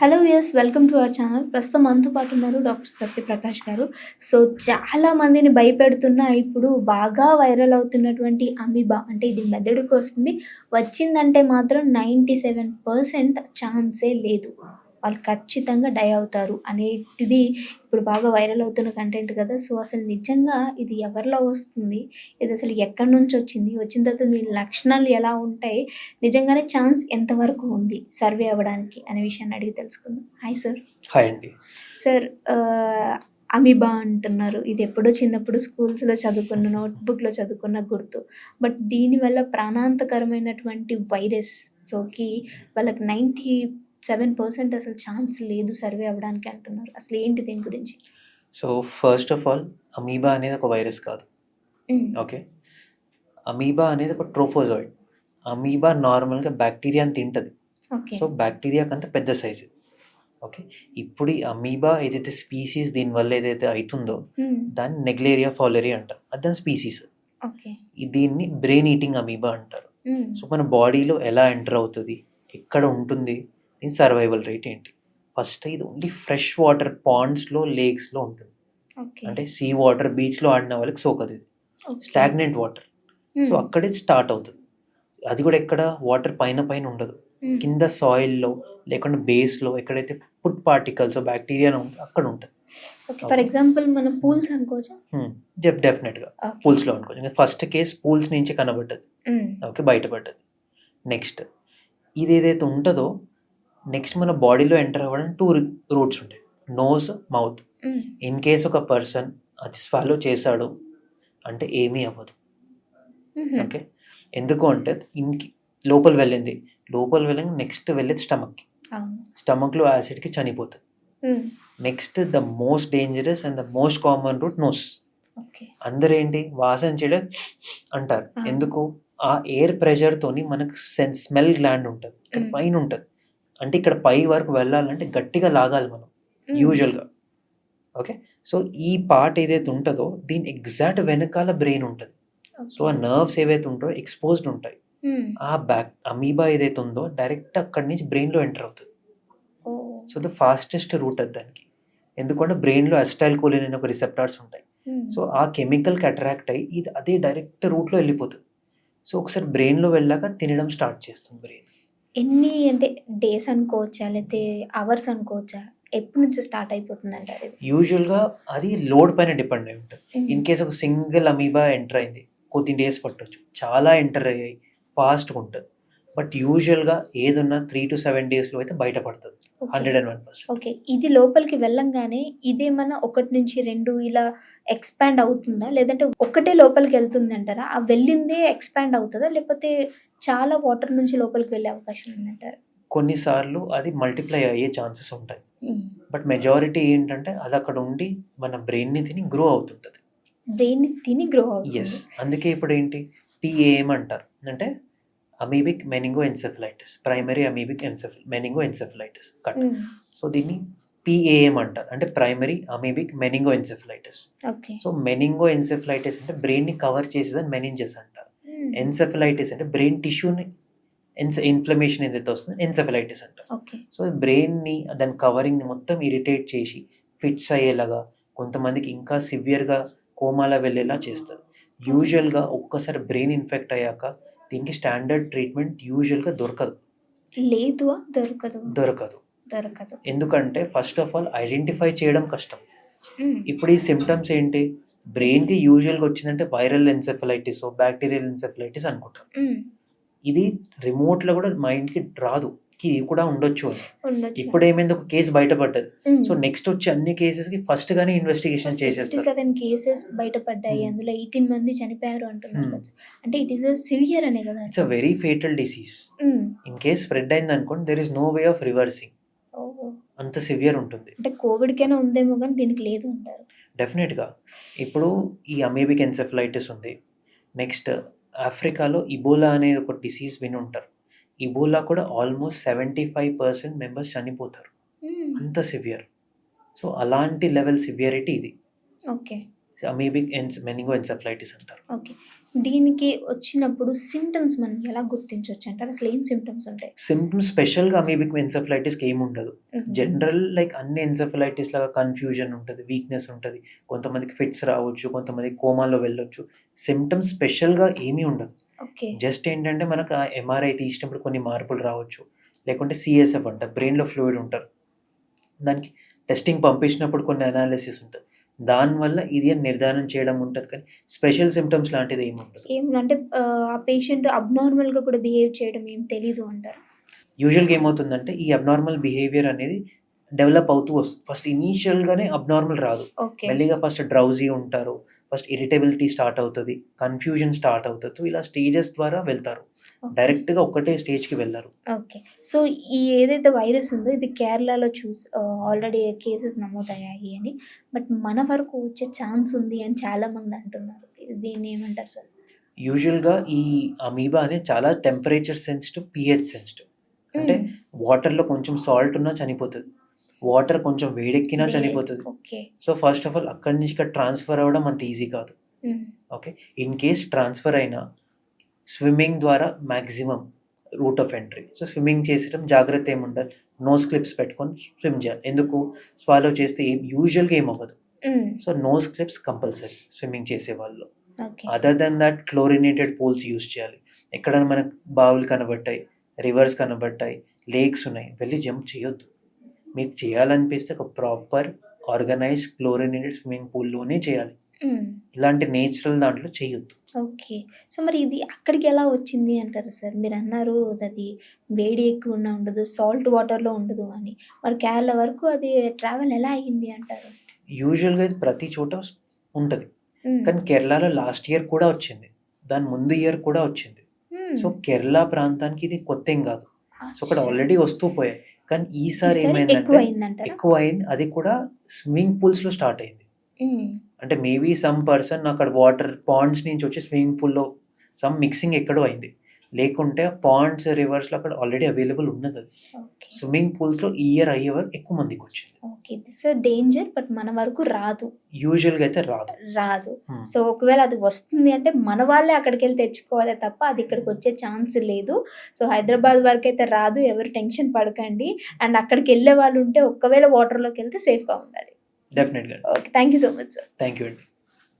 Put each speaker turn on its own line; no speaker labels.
Hello yes welcome to our channel ప్రస్తుతం మనతో పాటు ఉన్నారు డాక్టర్ సత్యప్రకాష్ గారు. సో చాలా మందిని భయపెడుతున్న ఇప్పుడు బాగా వైరల్ అవుతున్నటువంటి అమీబా అంటే ఇది మెదడుకు వస్తుంది. వచ్చిందంటే మాత్రం నైంటీ సెవెన్ పర్సెంట్ ఛాన్సే లేదు. వాళ్ళు ఖచ్చితంగా డై అవుతారు అనేటిది ఇప్పుడు బాగా వైరల్ అవుతున్న కంటెంట్ కదా. సో అసలు నిజంగా ఇది ఎవరిలో వస్తుంది? ఇది అసలు ఎక్కడి నుంచి వచ్చింది? వచ్చిన తర్వాత దీని లక్షణాలు ఎలా ఉంటాయి? నిజంగానే ఛాన్స్ ఎంతవరకు ఉంది సర్వే అవ్వడానికి అనే విషయాన్ని అడిగి తెలుసుకుందాం. హాయ్ సార్
హాయ్ అండి.
సార్ అమీబా అంటున్నారు. ఇది ఎప్పుడో చిన్నప్పుడు స్కూల్స్లో చదువుకున్న నోట్బుక్లో చదువుకున్న గుర్తు. బట్ దీనివల్ల ప్రాణాంతకరమైనటువంటి వైరస్ సోకి వాళ్ళకి నైంటీ సెవెన్ పర్సెంట్ అసలు ఛాన్స్ లేదు సర్వే అవ్వడానికి అంటున్నారు. అసలు ఏంటి దీని గురించి?
So first of all amoeba అనేది ఒక వైరస్ కాదు. ఓకే అమీబా అనేది ఒక ట్రోఫోజాయిడ్ అమీబా నార్మల్గా బ్యాక్టీరియాని తింటది. సో బ్యాక్టీరియా కంత పెద్ద సైజు ఓకే ఇప్పుడు ఈ అమీబా ఏదైతే స్పీసీస్ దీనివల్ల ఏదైతే అవుతుందో దాన్ని నెగ్లేరియా ఫాలరీ అంటారు. అది దాని స్పీసీస్ దీన్ని బ్రెయిన్ ఈటింగ్ అమీబా అంటారు. సో మన బాడీలో ఎలా ఎంటర్ అవుతుంది? ఎక్కడ ఉంటుంది? దీని సర్వైవల్ రేట్ ఏంటి? ఫస్ట్ ఇది ఓన్లీ ఫ్రెష్ వాటర్ పాండ్స్లో లేక్స్లో ఉంటుంది. అంటే సీ వాటర్ బీచ్లో ఆడిన వాళ్ళకి సోకదు ఇది. Stagnant water. సో అక్కడే స్టార్ట్ అవుతుంది. అది కూడా ఎక్కడ వాటర్ పైన పైన ఉండదు. కింద సాయిల్లో లేకుంటే బేస్లో ఎక్కడైతే ఫుడ్ పార్టికల్స్ బ్యాక్టీరియా ఉంటుందో అక్కడ ఉంటుంది.
ఫర్ ఎగ్జాంపుల్ మనం పూల్స్ అనుకోవచ్చా?
డెఫినెట్గా. పూల్స్లో అనుకోవచ్చు. ఫస్ట్ కేస్ పూల్స్ నుంచి కనబడ్డది. ఓకే బయటపడ్డది. నెక్స్ట్ ఇది ఏదైతే ఉంటుందో నెక్స్ట్ మన బాడీలో ఎంటర్ అవ్వడానికి టూ రూట్స్ ఉంటాయి. నోస్ మౌత్ ఇన్ కేస్ ఒక పర్సన్ అది స్వాలో చేశాడు అంటే ఏమీ అవ్వదు. ఓకే ఎందుకు అంటే ఇన్కి లోపల వెళ్ళింది. లోపల వెళ్ళిన నెక్స్ట్ వెళ్ళేది స్టమక్కి స్టమక్లో యాసిడ్కి చనిపోతుంది. Next the most dangerous and the most common route nose అందరు ఏంటి వాసన చేయడం అంటారు. ఎందుకు? ఆ ఎయిర్ ప్రెషర్తోని మనకు స్మెల్ గ్లాండ్ ఉంటుంది. ఇక్కడ. పైన ఉంటుంది. అంటే ఇక్కడ పై వరకు వెళ్ళాలంటే గట్టిగా లాగాలి మనం యూజువల్గా ఓకే? సో ఈ పార్ట్ ఏదైతే ఉంటుందో దీని ఎగ్జాక్ట్ వెనకాల బ్రెయిన్ ఉంటుంది. సో ఆ నర్వ్స్ ఏవైతే ఉంటాయో ఎక్స్పోజ్డ్ ఉంటాయి. ఆ బ్యాక్ అమీబా ఏదైతే ఉందో డైరెక్ట్ అక్కడి నుంచి బ్రెయిన్లో ఎంటర్ అవుతుంది. సో ద ఫాస్టెస్ట్ రూట్ అది దానికి. ఎందుకంటే బ్రెయిన్లో అస్టైల్ కోలిన్ అనే ఒక రిసెప్టార్స్ ఉంటాయి. సో ఆ కెమికల్కి అట్రాక్ట్ అయ్యి ఇది అదే డైరెక్ట్ రూట్లో వెళ్ళిపోతుంది. సో ఒకసారి బ్రెయిన్లో వెళ్ళాక తినడం స్టార్ట్ చేస్తుంది బ్రెయిన్.
ఎన్ని అంటే డేస్ అనుకోవచ్చా? లేకపోతే అవర్స్ అనుకోవచ్చా? ఎప్పటి నుంచి స్టార్ట్ అయిపోతుంది ఇది?
యూజువల్గా అది లోడ్ పైన డిపెండ్ అయి ఉంటుంది. ఇన్ కేస్ ఒక సింగిల్ అమీబా ఎంటర్ అయింది కొద్ది డేస్ పట్టొచ్చు. చాలా ఎంటర్ అయ్యాయి ఫాస్ట్గా ఉంటుంది. బట్ యూజువల్గా ఏదున్నా త్రీ టు సెవెన్ డేస్లో అయితే బయటపడుతుంది. Hundred and one percent.
Okay. ఇది లోపలికి వెళ్ళంగానే ఇదేమన్నా ఒకటి నుంచి రెండు ఇలా ఎక్స్పాండ్ అవుతుందా? లేదంటే ఒకటే లోపలికి వెళ్తుంది అంటారా? ఆ వెళ్ళిందే ఎక్స్పాండ్ అవుతుందా? లేకపోతే చాలా వాటర్ నుంచి లోపలికి వెళ్ళే అవకాశం ఉందంటారా?
కొన్నిసార్లు అది మల్టిప్లై అయ్యే ఛాన్సెస్ ఉంటాయి. బట్ మెజారిటీ ఏంటంటే అది అక్కడ ఉండి మన బ్రెయిన్ని తిని గ్రో అవుతుంటుంది.
బ్రెయిన్ తిని గ్రో అవుతుంది.
ఎస్ అందుకే ఇప్పుడు ఏంటి? పిఏఎం అంటారు. అంటే amoebic meningoencephalitis primary amoebic ఎన్సెఫల్ meningoencephalitis cut. So దీన్ని పిఏఎం అంటారు. అంటే primary amoebic meningoencephalitis
okay
so meningoencephalitis అంటే బ్రెయిన్ని కవర్ చేసేదని మెనింజెస్ అంటారు. ఎన్సెఫలైటిస్ అంటే బ్రెయిన్ టిష్యూని ఎన్స్ ఇన్ఫ్లమేషన్ ఏదైతే వస్తుందో ఎన్సెఫలైటిస్ అంటారు. సో బ్రెయిన్ని దాని కవరింగ్ని మొత్తం ఇరిటేట్ చేసి ఫిట్స్ అయ్యేలాగా కొంతమందికి ఇంకా సివియర్గా కోమాలా వెళ్ళేలా చేస్తారు. యూజువల్గా ఒక్కసారి బ్రెయిన్ ఇన్ఫెక్ట్ అయ్యాక దీనికి స్టాండర్డ్ ట్రీట్మెంట్ యూజువల్గా దొరకదు.
లేదు దొరకదు.
దొరకదు.
దొరకదు.
ఎందుకంటే ఫస్ట్ ఆఫ్ ఆల్ ఐడెంటిఫై చేయడం కష్టం. ఇప్పుడు ఈ సిమ్టమ్స్ ఏంటి? బ్రెయిన్కి యూజువల్గా వచ్చిందంటే వైరల్ ఎన్సెఫలైటిస్ బ్యాక్టీరియల్ ఎన్సెఫలైటిస్ అనుకుంటాం. ఇది రిమోట్లో కూడా మైండ్కి రాదు. కి కూడా ఉండొచ్చు ఇప్పుడు ఏమైంది ఒక కేసు బయటపడ్డది. సో నెక్స్ట్ వచ్చే అన్ని కేసెస్కి ఫస్ట్ గానే ఇన్వెస్టిగేషన్ చేసేస్తారు.
సెవెన్ కేసెస్ బయటపడ్డాయి. అందులో ఎయిటీన్ మంది చనిపోయారు అంటున్నారు అంటే ఇట్ ఈస్ సివియర్ అనే కదా
it's a very fatal disease. In case spread అయింది అనుకోండి there is no way of reversing. అంత సివియర్ ఉంటుంది.
అంటే కోవిడ్ కైనా ఉందేమో కానీ దీనికి లేదు అంటారు.
డెఫినెట్గా. ఇప్పుడు ఈ అమేబిక్ ఎన్సెఫలైటిస్ ఉంది. నెక్స్ట్ ఆఫ్రికాలో ఇబోలా అనే ఒక డిసీజ్ విని ఉంటారు. ఇబోలా కూడా almost seventy five percent members చనిపోతారు.
Hmm.
అంత సివియర్ సో అలాంటి లెవెల్ సివియరిటీ ఇది.
ఓకే
అమీబిక్ ఎన్స్ మెనింగో ఎన్సెఫలైటిస్ అంటారు.
ఓకే దీనికి వచ్చినప్పుడు సిమ్టమ్స్ మనం ఎలా గుర్తించవచ్చు అంటారు అసలు ఏం సిమ్టమ్స్ ఉంటాయి?
సిమ్టమ్స్ స్పెషల్గా అమీబిక్ ఎన్సెఫలైటిస్కి ఏమి ఉండదు. జనరల్ లైక్ అన్ని ఎన్సెఫలైటిస్ లాగా కన్ఫ్యూజన్ ఉంటుంది వీక్నెస్ ఉంటుంది. కొంతమందికి ఫిట్స్ రావచ్చు కొంతమంది కోమాలో వెళ్ళొచ్చు. సిమ్టమ్స్ స్పెషల్గా ఏమీ ఉండదు.
ఓకే
జస్ట్ ఏంటంటే మనకు ఆ ఎంఆర్ఐ తీసినప్పుడు కొన్ని మార్పులు రావచ్చు. లేకుంటే సిఎస్ఎఫ్ అంట బ్రెయిన్లో ఫ్లూయిడ్ ఉంటారు. దానికి టెస్టింగ్ పంపించినప్పుడు కొన్ని అనాలిసిస్ ఉంటుంది. దానివల్ల ఇది అని నిర్ధారణ చేయడం ఉంటుంది కానీ స్పెషల్ సిమ్టమ్స్ లాంటిది ఏమి ఉండదు.
ఏం అంటే ఆ, పేషెంట్ అబ్నార్మల్గా కూడా బిహేవ్ చేయడం ఏం తెలీదు అంటారు.
యూజువల్గా ఏమవుతుందంటే ఈ అబ్నార్మల్ బిహేవియర్ అనేది డెవలప్ అవుతూ వస్తుంది ఫస్ట్ ఇనీషియల్గానే అబ్నార్మల్ రాదు. మెల్లిగా ఫస్ట్ డ్రౌజీ ఉంటారు ఫస్ట్ ఇరిటబిలిటీ స్టార్ట్ అవుతుంది కన్ఫ్యూజన్ స్టార్ట్ అవుతుంది. ఇలా స్టేజెస్ ద్వారా వెళ్తారు. డైరెక్ట్గా ఒకటే స్టేజ్కి వెళ్ళరు.
ఓకే. సో ఈ ఏదైతే వైరస్ ఉందో ఇది కేరళలో చూసి ఆల్రెడీ కేసెస్ నమోదయ్యాయి అని. బట్ మన వరకు వచ్చే ఛాన్స్ ఉంది అని చాలా మంది అంటున్నారు. దీన్ని ఏమంటారు సార్?
యూజువల్గా ఈ అమీబా అనేది చాలా టెంపరేచర్ సెన్సిటివ్ పిహెచ్ సెన్సిటివ్ అంటే వాటర్లో కొంచెం సాల్ట్ ఉన్నా చనిపోతుంది. వాటర్ కొంచెం వేడెక్కినా చనిపోతుంది. సో ఫస్ట్ ఆఫ్ ఆల్ అక్కడి నుంచి ఇక్కడ ట్రాన్స్ఫర్ అవ్వడం అంత ఈజీ కాదు. ఓకే? ఇన్ కేస్ ట్రాన్స్ఫర్ అయినా స్విమ్మింగ్ ద్వారా maximum route of entry. So swimming చేసేటం జాగ్రత్త ఏముండాలి? నోస్ క్లిప్స్ పెట్టుకొని స్విమ్ చేయాలి. ఎందుకు? స్వాలో చేస్తే ఏం యూజువల్గా ఏం అవ్వదు so nose clips compulsory swimming చేసే వాళ్ళు other then that chlorinated pools use చేయాలి. ఎక్కడైనా మనకు బావులు కనబడ్డాయి రివర్స్ కనబడ్డాయి లేక్స్ ఉన్నాయి. వెళ్ళి జంప్ చేయొద్దు. మీకు చేయాలనిపిస్తే ఒక ప్రాపర్ ఆర్గనైజ్ క్లోరినేటెడ్ స్విమ్మింగ్ పూల్లోనే చేయాలి. ఇలాంటి నేచురల్ దాంట్లో చేయొద్దు.
ఓకే. సో మరి ఇది అక్కడికి ఎలా వచ్చింది అంటారు సార్? మీరు అన్నారు అది వేడి ఎక్కువ ఉండదు సాల్ట్ వాటర్లో ఉండదు అని. మరి కేరళ వరకు అది ట్రావెల్ ఎలా అయ్యింది అంటారు?
యూజువల్గా ఇది ప్రతి చోట ఉంటుంది. కానీ కేరళలో లాస్ట్ ఇయర్ కూడా వచ్చింది. దాని ముందు ఇయర్ కూడా వచ్చింది. సో కేరళ ప్రాంతానికి ఇది కొత్త ఏం కాదు. సో అక్కడ ఆల్రెడీ వస్తూ పోయాయి. కానీ ఈసారి ఏమైందంటే ఎక్కువ అయింది అది కూడా స్విమ్మింగ్ పూల్స్లో స్టార్ట్ అయింది. అంటే మేబీ సమ్ పర్సన్ అక్కడ వాటర్ పాండ్స్ నుంచి వచ్చి స్విమ్మింగ్ పూల్లో సమ్ మిక్సింగ్ ఎక్కడో అయింది. లేకుంటే పాండ్స్ రివర్స్లో అక్కడ ఆల్రెడీ అవైలబుల్ ఉన్నది అది. స్విమ్మింగ్ పూల్స్లో ఈ ఇయర్ అయ్యే వరకు ఎక్కువ మందికి వచ్చింది.
ఓకే దిస్ డేంజర్ బట్ మన వరకు రాదు.
యూజువల్గా అయితే రాదు.
రాదు.
Hmm.
సో ఒకవేళ అది వస్తుంది అంటే మన వాళ్ళే అక్కడికి వెళ్ళి తెచ్చుకోవాలి తప్ప అది ఇక్కడికి వచ్చే ఛాన్స్ లేదు. సో హైదరాబాద్ వరకు అయితే రాదు ఎవరు టెన్షన్ పడకండి. అండ్ అక్కడికి వెళ్ళే వాళ్ళు ఉంటే ఒక్కవేళ వాటర్లోకి వెళ్తే సేఫ్గా ఉండాలి.
డెఫినెట్గా
okay thank you so much sir
thank you అండి.